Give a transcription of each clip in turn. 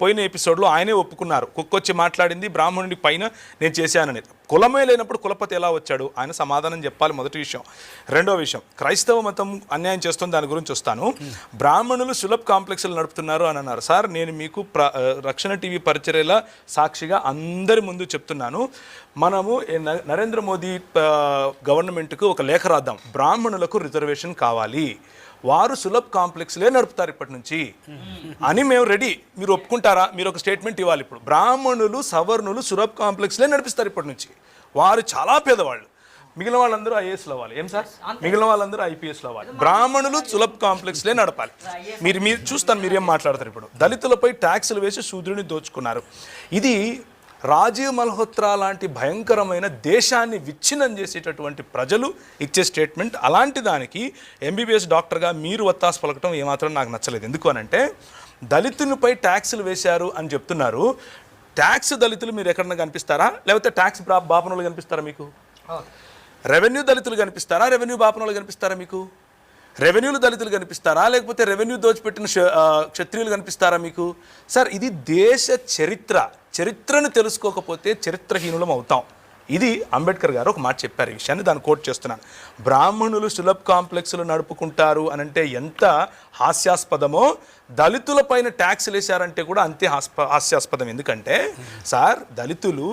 పోయిన ఎపిసోడ్లో ఆయనే ఒప్పుకున్నారు. కుక్కొచ్చి మాట్లాడింది బ్రాహ్మణుడి పైన నేను చేశానని. కులమే లేనప్పుడు కులపతి ఎలా వచ్చాడు? ఆయన సమాధానం చెప్పాలి మొదటి విషయం. రెండో విషయం క్రైస్తవ మతం అన్యాయం చేస్తుంది దాని గురించి వస్తాను. బ్రాహ్మణులు సులభ్ కాంప్లెక్స్లు నడుపుతున్నారు అని అన్నారు. సార్ నేను మీకు ప్ర రక్షణ టీవీ పరిచర్యల సాక్షిగా అందరి ముందు చెప్తున్నాను. మనము నరేంద్ర మోదీ గవర్నమెంట్కు ఒక లేఖ రాద్దాం. బ్రాహ్మణులకు రిజర్వేషన్ కావాలి. వారు సులభ్ కాంప్లెక్స్లే నడుపుతారు ఇప్పటి నుంచి అని మేము రెడీ. మీరు ఒప్పుకుంటారా? మీరు ఒక స్టేట్మెంట్ ఇవ్వాలి ఇప్పుడు. బ్రాహ్మణులు సవర్ణులు సులభ్ కాంప్లెక్స్లే నడిపిస్తారు ఇప్పటి నుంచి వారు చాలా పేదవాళ్ళు. మిగిలిన వాళ్ళందరూ ఐఏఎస్లు అవ్వాలి. ఏం సార్? మిగిలిన వాళ్ళందరూ ఐపీఎస్లు అవ్వాలి. బ్రాహ్మణులు సులభ్ కాంప్లెక్స్లే నడపాలి. మీరు మీరు చూస్తాను మీరు ఏం మాట్లాడతారు ఇప్పుడు? దళితులపై ట్యాక్సులు వేసి శూద్రుని దోచుకున్నారు. ఇది రాజీవ్ మల్హోత్రా లాంటి భయంకరమైన దేశాన్ని విచ్ఛిన్నం చేసేటటువంటి ప్రజలు ఇచ్చే స్టేట్మెంట్. అలాంటి దానికి ఎంబీబీఎస్ డాక్టర్గా మీరు వత్తాసు పలకటం ఏమాత్రం నాకు నచ్చలేదు. ఎందుకు అనంటే దళితులపై ట్యాక్సులు వేశారు అని చెప్తున్నారు. ట్యాక్స్ దళితులు మీరు ఎక్కడన్నా కనిపిస్తారా? లేకపోతే ట్యాక్స్ బాపనులు కనిపిస్తారా మీకు? రెవెన్యూ దళితులు కనిపిస్తారా? రెవెన్యూ బాపనులు కనిపిస్తారా మీకు? రెవెన్యూలు దళితులు కనిపిస్తారా? లేకపోతే రెవెన్యూ దోచిపెట్టిన క్షత్రియులు కనిపిస్తారా మీకు? సార్ ఇది దేశ చరిత్ర. చరిత్రను తెలుసుకోకపోతే చరిత్రహీనులం అవుతాం. ఇది అంబేద్కర్ గారు ఒక మాట చెప్పారు. ఈ విషయాన్ని దాన్ని కోట్ చేస్తున్నాను. బ్రాహ్మణులు సులభ్ కాంప్లెక్స్లు నడుపుకుంటారు అని అంటే ఎంత హాస్యాస్పదమో దళితులపైన ట్యాక్స్లు వేశారంటే కూడా అంతే హాస్ప హాస్యాస్పదం. ఎందుకంటే సార్ దళితులు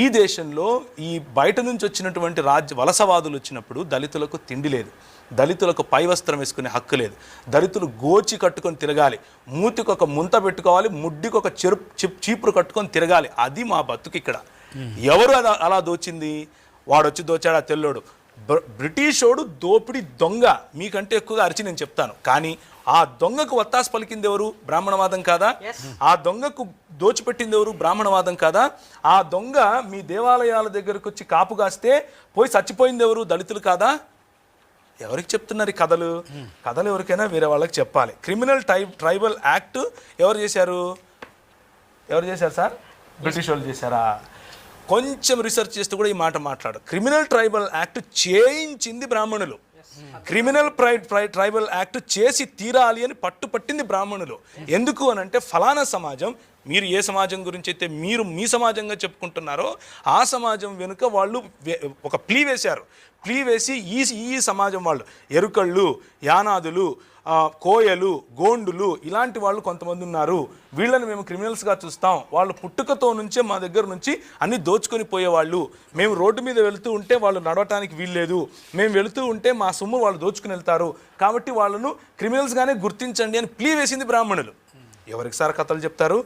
ఈ దేశంలో ఈ బయట నుంచి వచ్చినటువంటి రాజ్య వలసవాదులు వచ్చినప్పుడు దళితులకు తిండి లేదు. దళితులకు పై వస్త్రం వేసుకునే హక్కు లేదు. దళితులు గోచి కట్టుకొని తిరగాలి. మూతికి ఒక ముంత పెట్టుకోవాలి ముడ్డికి ఒక చెరుపు చీపురు కట్టుకొని తిరగాలి. అది మా బతుకు ఇక్కడ. ఎవరు అలా అలా దోచింది? వాడు వచ్చి దోచాడు? ఆ తెల్లోడు. బ్ర- బ్రిటిషోడు దోపిడి దొంగ. మీకంటే ఎక్కువగా అరిచి నేను చెప్తాను. కానీ ఆ దొంగకు వత్తాసు పలికింది ఎవరు? బ్రాహ్మణవాదం కాదా? ఆ దొంగకు దోచిపెట్టింది ఎవరు? బ్రాహ్మణవాదం కాదా? ఆ దొంగ మీ దేవాలయాల దగ్గరకు వచ్చి కాపు కాస్తే పోయి చచ్చిపోయింది ఎవరు? దళితులు కాదా? ఎవరికి చెప్తున్నారు ఈ కథలు? కథలు ఎవరికైనా వేరే వాళ్ళకి చెప్పాలి. క్రిమినల్ టై ట్రైబల్ యాక్ట్ ఎవరు చేశారు? ఎవరు చేశారు సార్? బ్రిటిష్ వాళ్ళు చేశారా? కొంచెం రీసెర్చ్ చేస్తూ కూడా ఈ మాట మాట్లాడు క్రిమినల్ ట్రైబల్ యాక్ట్ చేయించింది బ్రాహ్మణులు. క్రిమినల్ ప్రైడ్ ట్రైబల్ యాక్ట్ చేసి తీరాలి అని పట్టుపట్టింది బ్రాహ్మణులు. ఎందుకు అని అంటే ఫలానా సమాజం మీరు ఏ సమాజం గురించి అయితే మీరు మీ సమాజంగా చెప్పుకుంటున్నారో ఆ సమాజం వెనుక వాళ్ళు ఒక ప్లీ వేశారు. ప్లీ వేసి ఈ ఈ సమాజం వాళ్ళు ఎరుకళ్ళు యానాదులు కోయలు గోండులు ఇలాంటి వాళ్ళు కొంతమంది ఉన్నారు. వీళ్ళని మేము క్రిమినల్స్గా చూస్తాం. వాళ్ళు పుట్టుకతో నుంచే మా దగ్గర నుంచి అన్ని దోచుకొని పోయేవాళ్ళు. మేము రోడ్డు మీద వెళుతూ ఉంటే వాళ్ళు నడవటానికి వీల్లేదు. మేము వెళుతూ ఉంటే మా సొమ్ము వాళ్ళు దోచుకుని వెళ్తారు. కాబట్టి వాళ్ళను క్రిమినల్స్గానే గుర్తించండి అని ప్లీ వేసింది బ్రాహ్మణులు. ఎవరికి సార్ కథలు చెప్తారు?